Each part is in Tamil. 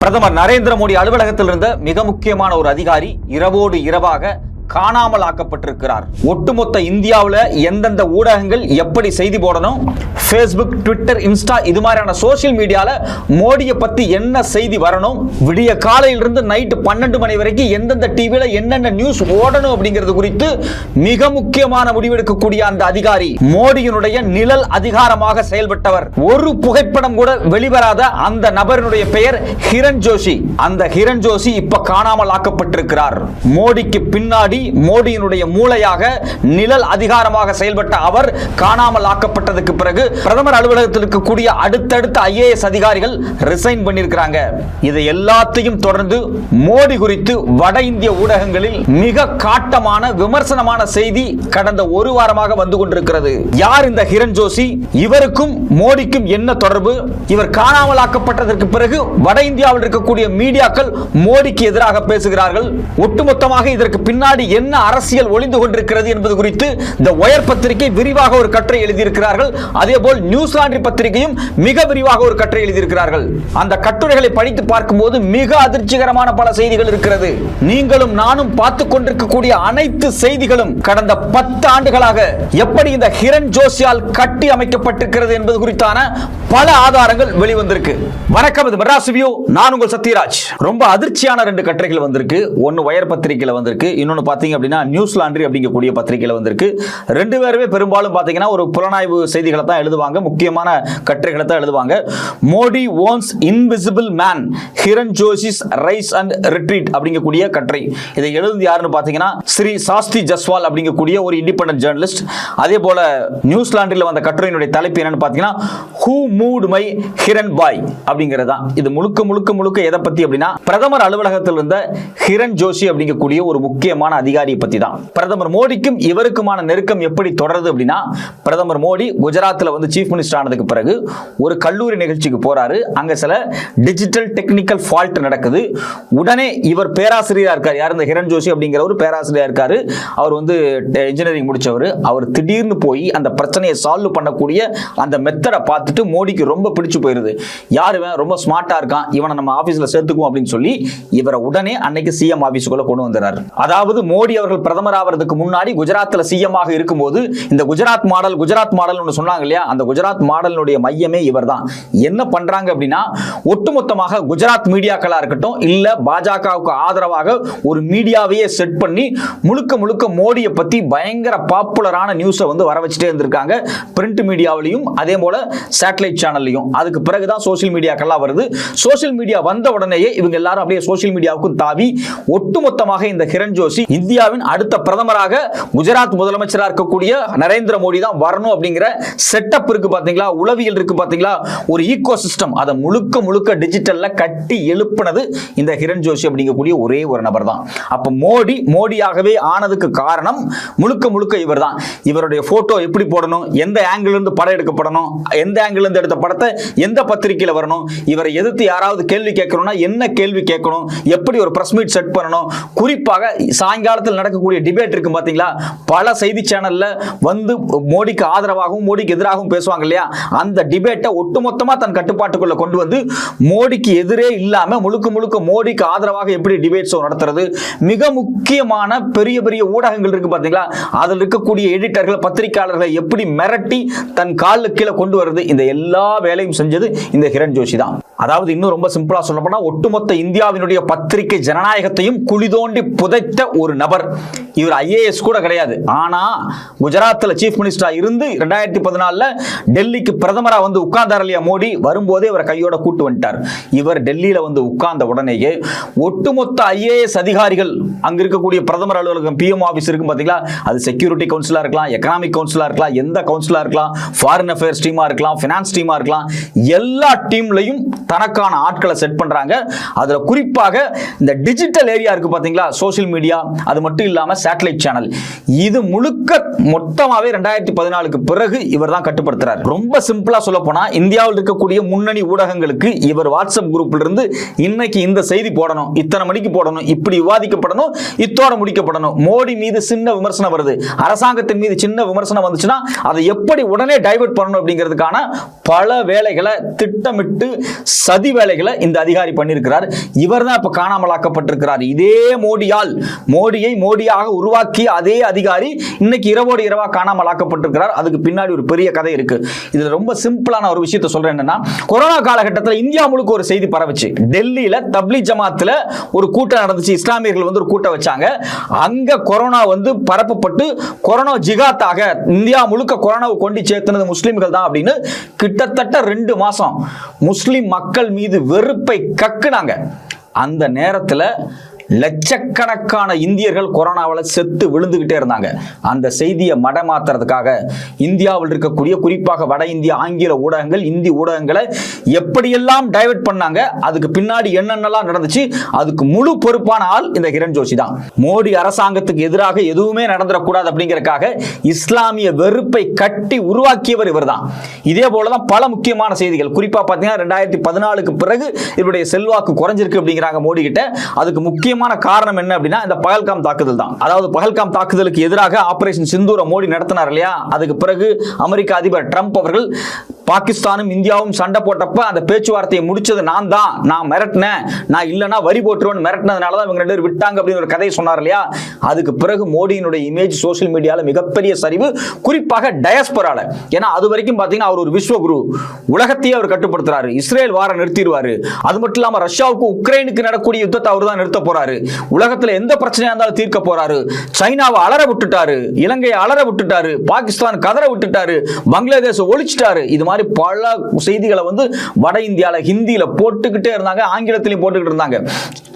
பிரதமர் நரேந்திர மோடி அலுவலகத்தில் இருந்த மிக முக்கியமான ஒரு அதிகாரி இரவோடு இரவாக காணாமல் ஆக்கப்பட்டிருக்கிறார். ஒட்டுமொத்த இந்தியாவில் எந்தெந்த ஊடகங்கள் எப்படி செய்தி போடணும்? ஃபேஸ்புக் ட்விட்டர் இன்ஸ்டா இது மாதிரியான சோஷியல் மீடியாவில் மோடியை பற்றி என்ன செய்தி வரணும்? விடிய காலையிலிருந்து நைட்டு பன்னெண்டு மணி வரைக்கும் எந்தெந்த டிவியில் என்னென்ன நியூஸ் ஓடணும் அப்படிங்கிறது குறித்து மிக முக்கியமான முடிவெடுக்கக்கூடிய அந்த அதிகாரி மோடியினுடைய நிழல் அதிகாரமாக செயல்பட்டவர். ஒரு புகைப்படம் கூட வெளிவராத அந்த நபரினுடைய பெயர் ஹிரண் ஜோஷி அந்த ஹிரண் ஜோஷி இப்ப காணாமல் ஆக்கப்பட்டிருக்கிறார். மோடிக்கு பின்னாடி மோடியினுடைய மூளையாக நிழல் அதிகாரமாக செயல்பட்ட அவர் காணாமல் ஆக்கப்பட்டதுக்கு பிறகு பிரதமர் அலுவலகத்தில் இருக்கக்கூடிய அடுத்தடுத்த ஐஏஎஸ் அதிகாரிகள் ரிசைன் பண்ணியிருக்கிறாங்க. இதை எல்லாத்தையும் தொடர்ந்து மோடி குறித்து வட இந்திய ஊடகங்களில் மிக காட்டமான விமர்சனமான செய்தி கடந்த ஒரு வாரமாக வந்து கொண்டிருக்கிறது. யார் இந்த ஹிரண் ஜோஷி இவருக்கும் மோடிக்கும் என்ன தொடர்பு? இவர் காணாமல் ஆக்கப்பட்டதற்கு பிறகு வட இந்தியாவில் இருக்கக்கூடிய மீடியாக்கள் மோடிக்கு எதிராக பேசுகிறார்கள். ஒட்டுமொத்தமாக இதற்கு பின்னாடி என்ன அரசியல் ஒளிந்து கொண்டிருக்கிறது என்பது குறித்து இந்த ஒயர் பத்திரிகை விரிவாக ஒரு கட்டுரை எழுதியிருக்கிறார்கள். அதே போல் நியூஸ் லாண்ட்ரி பத்திரிகையும் மிக விரிவாக ஒரு கட்டுரை எழுதியிருக்கிறார்கள். அந்த கட்டுரைகளை படித்து பார்க்கும்போது மிக அதிர்ச்சிகரமான பல செய்திகள் இருக்கிறது. நீங்களும் நானும் பார்த்து கொண்டிருக்கக்கூடிய அனைத்து செய்திகளும் கடந்த பத்து ஆண்டுகளாக எப்படி இந்த ஹிரண் ஜோஷியால் கட்டி அமைக்கப்பட்டிருக்கிறது என்பது குறித்தான பல ஆதாரங்கள் வெளிவந்திருக்கு. வணக்கம் இது மெட்ராஸ் வியூ. நான் உங்கள் சத்யராஜ். ரொம்ப அதிர்ச்சியான ரெண்டு கட்டுரைகள் வந்திருக்கு. ஒன்னு ஒயர் பத்திரிகையில் வந்திருக்கு. இன்னொன்னு பார்த்தீங்க அப்படின்னா நியூஸ் லாண்ட்ரி அப்படிங்கக்கூடிய பத்திரிகையில் வந்திருக்கு. ரெண்டு பேருமே பெரும்பாலும் பார்த்தீங்கன்னா ஒரு புலனாய்வு செய்திகளை தான் எழுதுவாங்க. முக்கியமான கட்டுரைகளை தான் எழுதுவாங்க. Modi owns invisible man Hiren Joshi's rise and retreat அப்படிங்கக்கூடிய கட்டுரை. இதை எழுதுது யாருன்னு பாத்தீங்கன்னா ஸ்ரீ சாஸ்தி ஜஸ்வால் அப்படிங்கக்கூடிய ஒரு இண்டிபெண்டன்ட் ஜேர்னலிஸ்ட் அதே போல நியூஸ் லாண்ட்ரியில் வந்த கட்டுரையினுடைய தலைப்பு என்னன்னு பாத்தீங்கன்னா who moved my Hiren bhai அப்படிங்கிறது தான். இது முழுக்க முழுக்க முழுக்க எதை பத்தி அப்படின்னா பிரதமர் அலுவலகத்தில் இருந்த ஹிரண் ஜோஷி அப்படிங்கக்கூடிய ஒரு முக்கியமான அதிகாரியை பத்தி தான் பிரதமர் மோடிக்கும் இவருக்குமான நெருக்கம் எப்படி தொடருது அப்படின்னா பிரதமர் மோடி குஜராத்தில் வந்து சீஃப் மினிஸ்டர் ஆனதுக்கு பிறகு ஒரு கல்லூரி நிகழ்ச்சிக்கு போறாரு. அங்க சில டிஜிட்டல் டெக்னிக்கல் ஃபால்ட் நடக்குது. உடனே இவர் பேராசிரியரா இருக்கார். யார் இந்த ஹிரண் ஜோஷி அப்படிங்கிற ஒரு பேராசிரியரா இருக்காரு. அவர் வந்து இன்ஜினியரிங் முடிச்சவர். அவர் திடீர்னு போய் அந்த பிரச்சனையை சால்வ் பண்ணக்கூடிய அந்த மெத்தடை பார்த்துட்டு மோடிக்கு ரொம்ப பிடிச்சு போயிருது. யார் ரொம்ப ஸ்மார்ட்டா இருக்கான். இவனை நம்ம ஆபீஸ்ல சேர்த்துக்குவோம் அப்படின்னு சொல்லி இவரை உடனே அன்னைக்கு சிஎம் ஆபீஸுக்குள்ள கொண்டு வந்துறாரு அதாவது மோடி அவர்கள் பிரதமர் ஆவறதுக்கு முன்னாடி குஜராத்தில் சிஎம்மாக இருக்கும்போது இந்த குஜராத் மாடல் குஜராத் மாடல் ஒன்று சொன்னாங்க இல்லையா? அந்த குஜராத் மாடலினுடைய மையமே இவர்தான். என்ன பண்றாங்க அப்படின்னா ஒட்டுமொத்தமாக குஜராத் மீடியாக்களா இருக்கட்டும் இல்ல பாஜகவுக்கு ஆதரவாக ஒரு மீடியாவையே செட் பண்ணி முழுக்க முழுக்க மோடியை பத்தி பயங்கர பாப்புலரான நியூஸை வந்து வர வச்சுட்டே இருந்திருக்காங்க. பிரிண்ட் மீடியாவிலையும் அதே போல சேட்டலைட் சேனல்லையும் அதுக்கு பிறகுதான் சோஷியல் மீடியாக்கெல்லாம் வருது. சோஷியல் மீடியா வந்த உடனேயே இவங்க எல்லாரும் அப்படியே சோஷியல் மீடியாவுக்கும் தாவி ஒட்டுமொத்தமாக இந்த கிரண் ஜோஷி இந்தியாவின் அடுத்த பிரதமராக குஜராத் முதலமைச்சராக இருக்கக்கூடிய நரேந்திர மோடி தான் வரணும் அப்படிங்கிற செட்டப் இருக்கு பாத்தீங்களா? உளவியல் இருக்கு பாத்தீங்களா? ஒரு ஈகோ சிஸ்டம் அதை முழுக்க முழுக்க டிஜிட்டல்ல கட்டி எழுப்பினது இந்த ஹிரண் ஜோஷி அப்படிங்கக்கூடிய ஒரே ஒரு நபர் தான். அப்ப மோடி மோடியாகவே ஆனதுக்கு காரணம் முழுக்க முழுக்க இவர் தான். இவருடைய போட்டோ எப்படி போடணும்? எந்த ஆங்கிள் இருந்து படம் எடுக்கப்படணும்? எந்த ஆங்கிள் இருந்து எடுத்த படத்தை எந்த பத்திரிக்கையில் வரணும்? இவரை எதிர்த்து யாராவது கேள்வி கேட்கணும்னா என்ன கேள்வி கேட்கணும்? எப்படி ஒரு பிரஸ் மீட் செட் பண்ணணும்? குறிப்பாக சாயங்காலம் சாயங்காலத்தில் நடக்கக்கூடிய டிபேட் இருக்கு பார்த்தீங்களா பல செய்தி சேனல்ல வந்து மோடிக்கு ஆதரவாகவும் மோடிக்கு எதிராகவும் பேசுவாங்க இல்லையா? அந்த டிபேட்டை ஒட்டுமொத்தமா தன் கட்டுப்பாட்டுக்குள்ள கொண்டு வந்து மோடிக்கு எதிரே இல்லாம முழுக்க முழுக்க மோடிக்கு ஆதரவாக எப்படி டிபேட் ஷோ நடத்துறது? மிக முக்கியமான பெரிய பெரிய ஊடகங்கள் இருக்கு பாத்தீங்களா? அதில் இருக்கக்கூடிய எடிட்டர்கள் பத்திரிகையாளர்களை எப்படி மிரட்டி தன் காலில் கீழே கொண்டு வருது இந்த எல்லா வேலையும் செஞ்சது இந்த ஹிரண் ஜோஷி தான். அதாவது இன்னும் ரொம்ப சிம்பிளா சொல்ல போனா ஒட்டுமொத்த இந்தியாவினுடைய பத்திரிகை ஜனநாயகத்தையும் குழி தோண்டி புதைத்த ஒரு நபர். இவர் ஐஏஎஸ் கூட கிடையாது. ஆனால் குஜராத்தில் சீஃப் மினிஸ்டராக இருந்து ரெண்டாயிரத்தி பதினாலில் டெல்லிக்கு பிரதமராக வந்து உட்கார்ந்தார் இல்லையா மோடி? வரும்போதே இவரை கையோட கூட்டு வந்துட்டார். இவர் டெல்லியில் வந்து உட்கார்ந்த உடனேயே ஒட்டுமொத்த ஐஏஎஸ் அதிகாரிகள் அங்கே இருக்கக்கூடிய பிரதமர் அலுவலகம் பிஎம் ஆஃபீஸ் இருக்கும் பார்த்தீங்களா அது செக்யூரிட்டி கவுன்சிலாக இருக்கலாம் எக்கனாமிக் கவுன்சிலாக இருக்கலாம் எந்த கவுன்சிலாக இருக்கலாம் ஃபாரின் அஃபேர்ஸ் டீமாக இருக்கலாம் ஃபினான்ஸ் டீமாக இருக்கலாம் எல்லா டீம்லையும் தனக்கான ஆட்களை செட் பண்ணுறாங்க அதில் குறிப்பாக இந்த டிஜிட்டல் ஏரியா இருக்குது பார்த்தீங்களா சோஷியல் மீடியா அது மட்டும் இல்லாமல் சேட்டலைட் சேனல் இது முழுக்க மொத்தமாகவே ரெண்டாயிரத்தி பதினாலுக்கு பிறகு இவர் தான் கட்டுப்படுத்துறாரு. ரொம்ப சிம்பிளாக சொல்ல போனால் இந்தியாவில் இருக்கக்கூடிய முன்னணி ஊடகங்களுக்கு இவர் வாட்ஸ்அப் குரூப்ல இருந்து இன்னைக்கு இந்த செய்தி போடணும் இத்தனை மணிக்கு போடணும் இப்படி விவாதிக்கப்படணும் இத்தோட முடிக்கப்படணும். மோடி மீது சின்ன விமர்சனம் வருது. அரசாங்கத்தின் மீது சின்ன விமர்சனம் வந்துச்சுன்னா அதை எப்படி உடனே டைவர்ட் பண்ணணும் அப்படிங்கிறதுக்கான பல வேலைகளை திட்டமிட்டு சதி வேலைகளை இந்த அதிகாரி பண்ணியிருக்கிறார். இவர் தான் இப்போ காணாமலாக்கப்பட்டிருக்கிறார். இதே மோடியால் மோடி மோடியை மோடியாக உருவாக்கிய அதே அதிகாரி இன்னைக்கு இரவோடு இரவா காணாமலாக்கப்பட்டிருக்கிறார். அதுக்கு பின்னாடி ஒரு பெரிய கதை இருக்கு. இதுல ரொம்ப சிம்பிளான ஒரு விஷயத்தை சொல்றேன் என்னன்னா கொரோனா காலகட்டத்தில் இந்தியா முழுக்க ஒரு செய்தி பரவுச்சு. டெல்லியில தப்லி ஜமாத்துல ஒரு கூட்டம் நடந்துச்சு. இஸ்லாமியர்கள் வந்து ஒரு கூட்டம் வச்சாங்க. அங்க கொரோனா வந்து பரப்பப்பட்டு கொரோனா ஜிகாத்தாக இந்தியா முழுக்க கொரோனாவை கொண்டு சேர்த்துனது முஸ்லீம்கள் தான் அப்படின்னு கிட்டத்தட்ட ரெண்டு மாசம் முஸ்லீம் மக்கள் மீது வெறுப்பை கக்குனாங்க. அந்த நேரத்தில் லட்சக்கணக்கான இந்தியர்கள் கொரோனாவில் செத்து விழுந்துகிட்டே இருந்தாங்க. அந்த செய்தியை மடமாத்துறதுக்காக இந்தியாவில் இருக்கக்கூடிய குறிப்பாக வட இந்திய ஆங்கில ஊடகங்கள் இந்தி ஊடகங்களை எப்படியெல்லாம் டைவர்ட் பண்ணாங்க அதுக்கு பின்னாடி என்னென்னலாம் நடந்துச்சு அதுக்கு முழு பொறுப்பான ஆள் இந்த கிரண் ஜோஷி தான். மோடி அரசாங்கத்துக்கு எதிராக எதுவுமே நடந்துடக்கூடாது அப்படிங்கறதுக்காக இஸ்லாமிய வெறுப்பை கட்டி உருவாக்கியவர் இவர்தான் இதே போலதான் பல முக்கியமான செய்திகள். குறிப்பா பாத்தீங்கன்னா ரெண்டாயிரத்தி பதினாலுக்கு பிறகு இவருடைய செல்வாக்கு குறைஞ்சிருக்கு அப்படிங்கிறாங்க மோடி கிட்ட அதுக்கு முக்கியமான காரணம் என்ன அப்படின்னா இந்த பகல்காம் தாக்குதல் தான். அதாவது பகல்காம் தாக்குதலுக்கு எதிராக ஆபரேஷன் சிந்தூரை மோடி நடத்தினார் இல்லையா? அதுக்கு பிறகு அமெரிக்க அதிபர் ட்ரம்ப் அவர்கள் பாகிஸ்தானும் இந்தியாவும் சண்டை போட்டப்ப அந்த பேச்சுவார்த்தையை முடிச்சது நான் தான். நான் மிரட்டினேன். நான் இல்லைனா வரி போட்டுருவேன் மிரட்டினதுனால தான் இவங்க ரெண்டு பேர் விட்டாங்க அப்படின்னு ஒரு கதையை சொன்னார் இல்லையா? அதுக்கு பிறகு மோடியினுடைய இமேஜ் சோசியல் மீடியாவில் மிகப்பெரிய சரிவு குறிப்பாக டயஸ்பரால ஏன்னா அது வரைக்கும் பார்த்தீங்கன்னா அவர் ஒரு விஸ்வகுரு. உலகத்தையே அவர் கட்டுப்படுத்துறாரு. இஸ்ரேல் வார நிறுத்திடுவாரு. அது மட்டும் இல்லாம ரஷ்யாவுக்கு உக்ரைனுக்கு நடக்கூடிய யுத்தத்தை அவர் தான் நிறுத்த போறாரு. போறாரு. உலகத்துல எந்த பிரச்சனையா இருந்தாலும் தீர்க்க போறாரு. சைனாவை அலற விட்டுட்டாரு. இலங்கையை அலற விட்டுட்டாரு. பாகிஸ்தான் கதற விட்டுட்டாரு. பங்களாதேஷ் ஒழிச்சிட்டாரு. இது மாதிரி பல செய்திகளை வந்து வட இந்தியால ஹிந்தியில போட்டுக்கிட்டே இருந்தாங்க. ஆங்கிலத்திலையும் போட்டுக்கிட்டு இருந்தாங்க.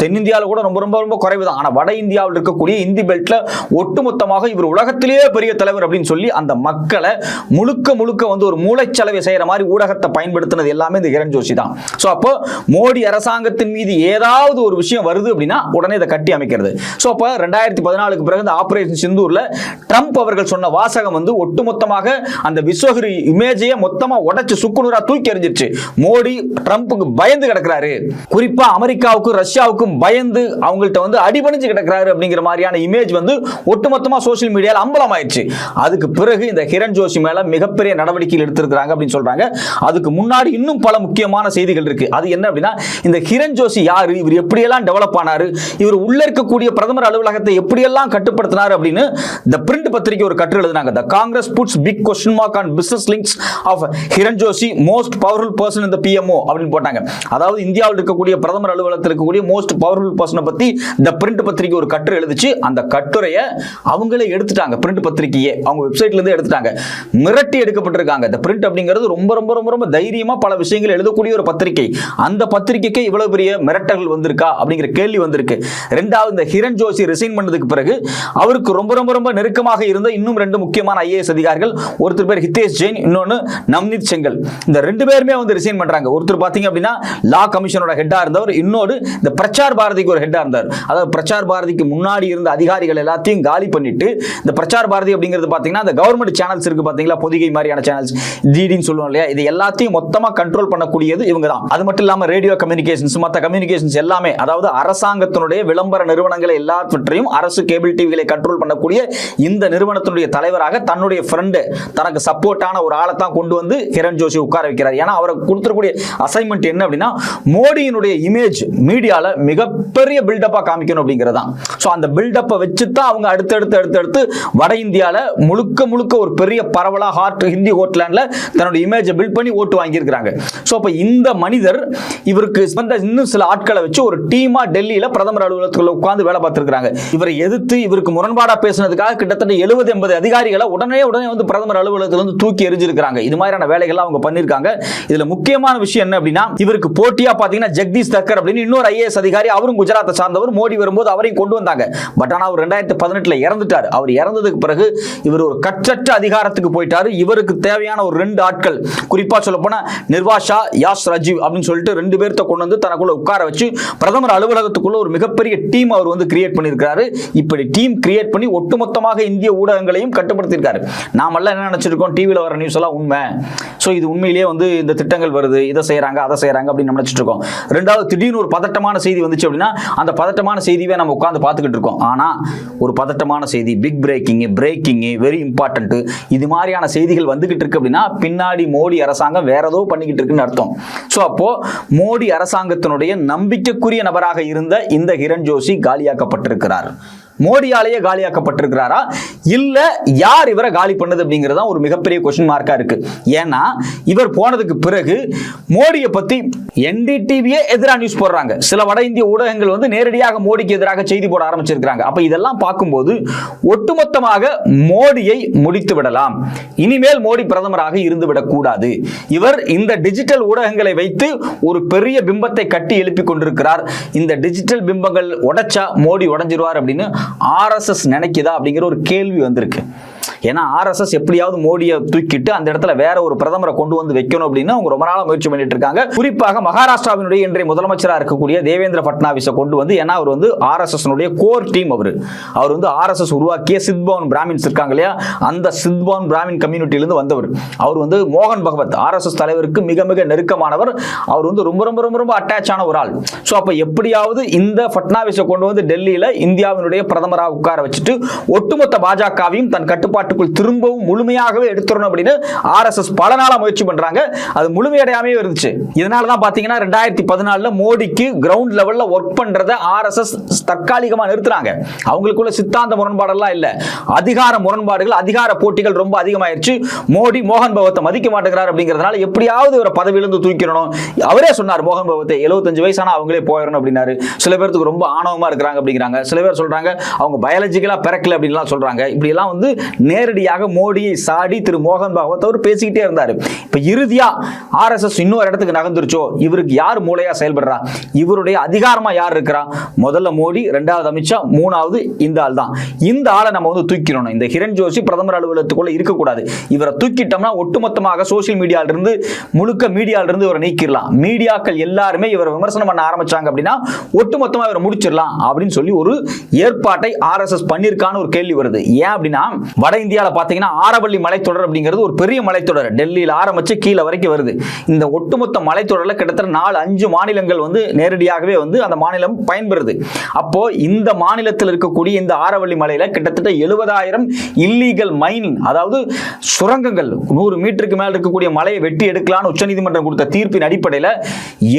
தென்னிந்தியாவில் கூட ரொம்ப ரொம்ப ரொம்ப குறைவு தான் ஆனால் வட இந்தியாவில் இருக்கக்கூடிய இந்தி பெல்ட்ல ஒட்டுமொத்தமாக இவர் உலகத்திலேயே பெரிய தலைவர் அப்படின்னு சொல்லி அந்த மக்களை முழுக்க முழுக்க வந்து ஒரு மூளைச்சலவை செய்யற மாதிரி ஊடகத்தை பயன்படுத்தினது எல்லாமே இந்த கிரண் ஜோஷி தான். ஸோ அப்போ மோடி அரசாங்கத்தின் மீது ஏதாவது ஒரு விஷயம் வருது அப்படின்னா உடனே இதை கட்டி அமைக்கிறது. ஸோ அப்போ ரெண்டாயிரத்தி பதினாலுக்கு பிறகு இந்த ஆபரேஷன் சிந்தூரில் ட்ரம்ப் அவர்கள் சொன்ன வாசகம் வந்து ஒட்டுமொத்தமாக அந்த விஸ்வகுரு இமேஜையே மொத்தமாக உடச்சு சுக்குநூறாக தூக்கி எறிஞ்சிருச்சு. மோடி ட்ரம்ப்புக்கு பயந்து கிடக்குறாரு. குறிப்பாக அமெரிக்காவுக்கும் ரஷ்யாவுக்கும் பயந்து அவங்கள்ட்ட வந்து அடிபணிஞ்சு கிடக்குறாரு அப்படிங்கிற மாதிரியான இமேஜ் வந்து ஒட்டுமொத்தமாக சோஷியல் மீடியாவில் அம்பலம் ஆயிடுச்சு அதுக்கு பிறகு இந்த கிரண் ஜோஷி மேலே மிகப்பெரிய நடவடிக்கைகள் எடுத்திருக்கிறாங்க அப்படின்னு சொல்கிறாங்க அதுக்கு முன்னாடி இன்னும் பல முக்கியமான செய்திகள் இருக்குது அது என்ன அப்படின்னா இந்த கிரண் ஜோஷி யார்? இவர் எப்படியெல்லாம் டெவலப் ஆனாரு? இவர் உள்ள இருக்கக்கூடிய பிரதமர் அலுவலகத்தை எப்படியெல்லாம் கட்டுப்படுத்தினார் அப்படின்னு த பிரிண்ட் பத்திரிகை ஒரு கட்டுரை எழுதினாங்க. The Congress puts big question mark on business links of Hiren Joshi most powerful person இந்த பிஎம்ஓ அப்படின்னு போட்டாங்க. அதாவது இந்தியாவில் இருக்கக்கூடிய பிரதமர் அலுவலகத்தில் இருக்கக்கூடிய மோஸ்ட் பவர்ஃபுல் பர்சனை பத்தி த பிரிண்ட் பத்திரிகை ஒரு கட்டுரை எழுதிச்சு அந்த கட்டுரையை அவங்களே எடுத்துட்டாங்க. பிரிண்ட் பத்திரிகையே. அவங்க வெப்சைட்ல இருந்து எடுத்துட்டாங்க. மிரட்டி எடுக்கப்பட்டிருக்காங்க. இந்த பிரிண்ட் அப்படிங்கிறது ரொம்ப ரொம்ப ரொம்ப ரொம்ப தைரியமா பல விஷயங்கள் எழுதக்கூடிய ஒரு பத்திரிகை. அந்த பத்திரிகைக்கு இவ்வளவு பெரிய மிரட்டல்கள் வந்திருக்கா அப்படிங்கிற கேள்வி வந்திருக்கு. இருக்கு. ரெண்டாவது இந்த ஹிரண் ஜோஷி ரிசைன் பண்ணதுக்கு பிறகு அவருக்கு ரொம்ப ரொம்ப ரொம்ப நெருக்கமாக இருந்த இன்னும் ரெண்டு முக்கியமான ஐஏஎஸ் அதிகாரிகள். ஒருத்தர் பேர் ஹிதேஷ் ஜெயின் இன்னொன்னு நவ்னீத் செங்கல். இந்த ரெண்டு பேருமே வந்து ரிசைன் பண்றாங்க. ஒருத்தர் பாத்தீங்க அப்படின்னா லா கமிஷனோட ஹெட்டா இருந்தவர் இன்னொரு இந்த பிரச்சார் பாரதிக்கு ஒரு ஹெட்டா இருந்தார். அதாவது பிரச்சார் பாரதிக்கு முன்னாடி இருந்த அதிகாரிகள் எல்லாத்தையும் காலி பண்ணிட்டு இந்த பிரச்சார் பாரதி அப்படிங்கிறது பாத்தீங்கன்னா இந்த கவர்மெண்ட் சேனல்ஸ் இருக்கு பாத்தீங்களா பொதிகை மாதிரியான சேனல்ஸ் டிடின்னு சொல்லுவோம் இல்லையா இது எல்லாத்தையும் மொத்தமா கண்ட்ரோல் பண்ணக்கூடியது இவங்க தான் அது மட்டும் இல்லாம ரேடியோ கம்யூனிகேஷன்ஸ் மற்ற கம்யூனிகேஷன்ஸ் எல்லாமே அதாவது அரசாங்கத்தினுடைய விளம்பர நிறுவனங்களை எல்லாவற்றையும் அரசு கேபிள் டிவிகளை கண்ட்ரோல் பண்ணக்கூடிய இந்த நிறுவனத்தினுடைய தலைவராக தன்னுடைய ஃப்ரெண்டு தனக்கு சப்போர்ட்டான ஒரு ஆளை தான் கொண்டு வந்து கிரண் ஜோஷி உட்கார வைக்கிறார். ஏன்னா அவரை கொடுத்துருக்கூடிய அசைன்மெண்ட் என்ன அப்படின்னா மோடியினுடைய இமேஜ் மீடியால மிகப்பெரிய பில்டப்பா காமிக்கணும் அப்படிங்கிறது தான். ஸோ அந்த பில்டப்பை வச்சு தான் அவங்க அடுத்தடுத்து அடுத்தடுத்து வட இந்தியாவில் முழுக்க முழுக்க ஒரு பெரிய பரவலா ஹார்ட் ஹிந்தி ஹோட்லேண்ட்ல தன்னோட இமேஜை பில்ட் பண்ணி ஓட்டு வாங்கியிருக்கிறாங்க. ஸோ அப்போ இந்த மனிதர் இவருக்கு இன்னும் சில ஆட்களை வச்சு ஒரு டீமா டெல்லியில பிரதமர் அலுவலகத்தில் உட்கார்ந்து வேலை பார்த்திருக்கிறாங்க. இவரை எதிர்த்து இவருக்கு முரண்பாடா பேசினதுக்காக கிட்டத்தட்ட எழுபது எண்பது அதிகாரிகளை உடனே உடனே வந்து பிரதமர் அலுவலகத்தில் வந்து தூக்கி எரிஞ்சிருக்கிறாங்க இது மாதிரியான வேலைகள்லாம் அவங்க பண்ணியிருக்காங்க இதுல முக்கியமான விஷயம் என்ன அப்படின்னா இவருக்கு போட்டியா பாத்தீங்கன்னா ஜெகதீஷ் தக்கர் அப்படின்னு இன்னொரு ஐஏஎஸ் அதிகாரி அவரும் குஜராத்தை சார்ந்தவர் மோடி வரும்போது அவரையும் கொண்டு வந்தாங்க. பட் ஆனால் அவர் ரெண்டாயிரத்தி பதினெட்டில் இறந்துட்டார். அவர் இறந்ததுக்கு பிறகு இவர் ஒரு கற்றற்ற அதிகாரத்துக்கு போயிட்டார். இவருக்கு தேவையான ஒரு ரெண்டு ஆட்கள் குறிப்பாக சொல்ல போனா நிர்வாஷா யாஸ் ராஜீவ் அப்படின்னு சொல்லிட்டு ரெண்டு பேர்த்த கொண்டு வந்து தனக்குள்ள உட்கார வச்சு பிரதமர் அலுவலகத்துக்குள்ள ஒரு மிக மிகப்பெரிய டீம் அவர் வந்து கிரியேட் பண்ணியிருக்காரு இப்படி டீம் கிரியேட் பண்ணி ஒட்டுமொத்தமாக இந்திய ஊடகங்களையும் கட்டுப்படுத்தியிருக்காரு. நாமெல்லாம் என்ன நினைச்சிருக்கோம்? டிவியில் வர நியூஸ் எல்லாம் உண்மை. ஸோ இது உண்மையிலேயே வந்து இந்த திட்டங்கள் வருது. இதை செய்றாங்க அதை செய்கிறாங்க அப்படின்னு நினச்சிட்டு நினைச்சிட்டு இருக்கோம். ரெண்டாவது திடீர்னு ஒரு பதட்டமான செய்தி வந்துச்சு அப்படின்னா அந்த பதட்டமான செய்தியை நம்ம உட்காந்து பார்த்துக்கிட்டு இருக்கோம். ஆனால் ஒரு பதட்டமான செய்தி big breaking breaking very important இது மாதிரியான செய்திகள் வந்துகிட்டு இருக்கு அப்படின்னா பின்னாடி மோடி அரசாங்கம் வேற ஏதோ பண்ணிக்கிட்டு இருக்குன்னு அர்த்தம். ஸோ அப்போ மோடி அரசாங்கத்தினுடைய நம்பிக்கைக்குரிய நபராக இருந்த இந்த கிரண் ஜோஷி காலியாக்கப்பட்டிருக்கிறார். மோடியாலேயே காலியாக்கப்பட்டிருக்கிறாரா? இல்ல யார் இவரை காலி பண்ணது அப்படிங்கிறது தான் ஒரு மிகப்பெரிய கொஸ்டின் மார்க்கா இருக்கு. ஏன்னா இவர் போனதுக்கு பிறகு மோடியை பத்தி என்டிடிவியே எதிராக நியூஸ் போடுறாங்க. சில வட இந்திய ஊடகங்கள் வந்து நேரடியாக மோடிக்கு எதிராக செய்தி போட ஆரம்பிச்சிருக்காங்க அப்ப இதெல்லாம் பார்க்கும்போது ஒட்டுமொத்தமாக மோடியை முடித்து விடலாம். இனிமேல் மோடி பிரதமராக இருந்து விடக்கூடாது இவர் இந்த டிஜிட்டல் ஊடகங்களை வைத்து ஒரு பெரிய பிம்பத்தை கட்டி எழுப்பி கொண்டிருக்கிறார். இந்த டிஜிட்டல் பிம்பங்கள் உடைச்சா மோடி உடைஞ்சிருவார் அப்படின்னு ஆர்எஸ்எஸ் நினைக்குதா அப்படிங்கிற ஒரு கேள்வி வந்திருக்கு. ஏன்னா ஆர்எஸ்எஸ் எப்படியாவது மோடியை தூக்கிட்டு அந்த இடத்துல வேற ஒரு பிரதமரை கொண்டு வந்து வைக்கணும் அப்படின்னு அவங்க ரொம்ப நாளாக முயற்சி பண்ணிட்டு இருக்காங்க. குறிப்பாக மகாராஷ்டிராவினுடைய இன்றைய முதலமைச்சராக இருக்கக்கூடிய தேவேந்திர பட்னாவிஸை கொண்டு வந்து ஏன்னா அவர் வந்து ஆர்எஸ்எஸ் கோர் டீம் அவர். அவர் வந்து ஆர்எஸ்எஸ் உருவாக்கிய சித்பவன் பிராமின்ஸ் இருக்காங்க இல்லையா? அந்த சித்பவன் பிராமின் கம்யூனிட்டியிலிருந்து வந்தவர். அவர் வந்து மோகன் பகவத் ஆர்எஸ்எஸ் தலைவருக்கு மிக மிக நெருக்கமானவர். அவர் வந்து ரொம்ப ரொம்ப ரொம்ப ரொம்ப அட்டாச் ஆன ஒரு ஆள். ஸோ அப்போ எப்படியாவது இந்த பட்னாவிஸை கொண்டு வந்து டெல்லியில் இந்தியாவினுடைய பிரதமராக உட்கார வச்சுட்டு ஒட்டுமொத்த பாஜகவையும் தன் கட்டுப்பாட்டுக்குள் திரும்பவும் முழுமையாகவே எடுத்துடணும் அப்படின்னு ஆர்எஸ்எஸ் பல நாளாக முயற்சி பண்ணுறாங்க அது முழுமையடையாமே இருந்துச்சு. இதனால தான் பார்த்தீங்கன்னா ரெண்டாயிரத்தி பதினாலில் மோடிக்கு கிரவுண்ட் லெவலில் ஒர்க் பண்ணுறத ஆர்எஸ்எஸ் தற்காலிகமாக நிறுத்துறாங்க. அவங்களுக்குள்ள சித்தாந்த முரண்பாடெல்லாம் இல்லை. அதிகார முரண்பாடுகள் அதிகார போட்டிகள் ரொம்ப அதிகமாயிருச்சு. மோடி மோகன் பகவத்தை மதிக்க மாட்டேங்கிறார் அப்படிங்கிறதுனால எப்படியாவது இவரை பதவியிலிருந்து தூக்கிடணும். அவரே சொன்னார் மோகன் பகவத்தை 75 வயசான அவங்களே போயிடணும் அப்படின்னாரு. சில பேர்த்துக்கு ரொம்ப ஆணவமாக இருக்கிறாங்க அப்படிங்கிறாங்க. சில பேர் சொல்கிறாங்க அவங்க பயாலஜிக்கலாக பிறக்கல அப்படின்லாம் சொல்கிறாங்க இப்படி எல்லாம் வந்து நேரடியாக மோடியை சாடி திரு மோகன் பாகவத் அவர் பேசிக்கிட்டே இருந்தார். இப்போ இறுதியா ஆர்எஸ்எஸ் இன்னொரு இடத்துக்கு நகர்ந்துருச்சோ? இவருக்கு யார் மூளையாக செயல்படுறா? இவருடைய அதிகாரமாக யார் இருக்கிறா? முதல்ல மோடி ரெண்டாவது அமித்ஷா மூணாவது இந்த ஆள் தான். இந்த ஆளை நம்ம வந்து தூக்கிடணும். இந்த ஹிரண் ஜோஷி பிரதமர் அலுவலகத்துக்குள்ள இருக்கக்கூடாது. இவரை தூக்கிட்டோம்னா ஒட்டுமொத்தமாக சோசியல் மீடியாவிலிருந்து முழுக்க மீடியாவிலிருந்து இவரை நீக்கிடலாம். மீடியாக்கள் எல்லாருமே இவரை விமர்சனம் பண்ண ஆரம்பிச்சாங்க அப்படின்னா ஒட்டுமொத்தமாக இவரை முடிச்சிடலாம் அப்படின்னு சொல்லி ஒரு ஏற்பாட்டை ஆர்எஸ்எஸ் பண்ணியிருக்கான்னு ஒரு கேள்வி வருது. ஏன் அப்படின்னா வட இந்தியாவில் பார்த்திங்கன்னா ஆரவள்ளி மலைத்தொடர் அப்படிங்கிறது ஒரு பெரிய மலைத்தொடர். டெல்லியில் ஆரம்பித்து கீழே வரைக்கும் வருது. இந்த ஒட்டுமொத்த மலைத்தொடரில் கிட்டத்தட்ட நாலு அஞ்சு மாநிலங்கள் வந்து நேரடியாகவே வந்து அந்த மாநிலம் பயன்பெறுது. அப்போ இந்த மாநிலத்தில் இருக்கக்கூடிய இந்த ஆரவள்ளி மலையில் கிட்டத்தட்ட எழுபதாயிரம் இல்லீகல் மைனிங் அதாவது சுரங்கங்கள் நூறு மீட்டருக்கு மேல் இருக்கக்கூடிய மலையை வெட்டி எடுக்கலாம்னு உச்சநீதிமன்றம் கொடுத்த தீர்ப்பின் அடிப்படையில்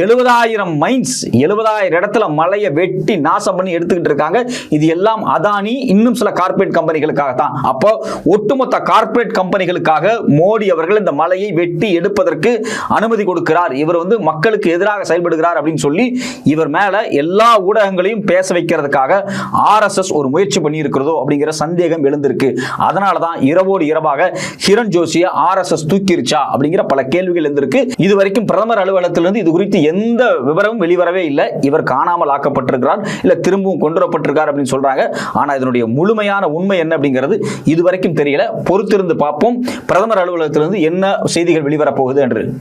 எழுபதாயிரம் மைன்ஸ் எழுபதாயிரம் இடத்துல மலையை வெட்டி நாசம் பண்ணி எடுத்துக்கிட்டு இருக்காங்க. இது எல்லாம் அதானி இன்னும் சில கார்பரேட் கம்பெனிகளுக்காக தான் அப்போ ஒட்டுமொத்த கார்ப்பரேட் கம்பெனிகளுக்காக மோடி அவர்கள் இந்த மலையை வெட்டி எடுப்பதற்கு அனுமதி கொடுக்கிறார். இவர் வந்து மக்களுக்கு எதிராக செயல்படுகிறார் அப்படின்னு சொல்லி இவர் மேல எல்லா ஊடகங்களையும் பேச வைக்கிறதுக்காக ஆர்எஸ்எஸ் ஒரு முயற்சி பண்ணி இருக்கிறதோ அப்படிங்கிற சந்தேகம் எழுந்திருக்கு. அதனால தான் இரவோடு இரவாக கிரண் ஜோஷியை ஆர்எஸ்எஸ் தூக்கிருச்சா அப்படிங்கிற பல கேள்விகள் எழுந்திருக்கு. இது வரைக்கும் பிரதமர் அலுவலகத்திலிருந்து இது குறித்து எந்த விவரமும் வெளிவரவே இல்லை. இவர் காணாமல் ஆக்கப்பட்டிருக்கிறார் இல்ல திரும்பவும் கொண்டு வரப்பட்டிருக்கார் அப்படின்னு சொல்றாங்க. ஆனா இதனுடைய முழுமையான உண்மை என்ன அப்படிங்கிறது இதுவரை வரைக்கும் தெரியல. பொறுத்திருந்து பார்ப்போம். பிரதமர் அலுவலகத்திலிருந்து என்ன செய்திகள் வெளிவரப் போகுது என்று.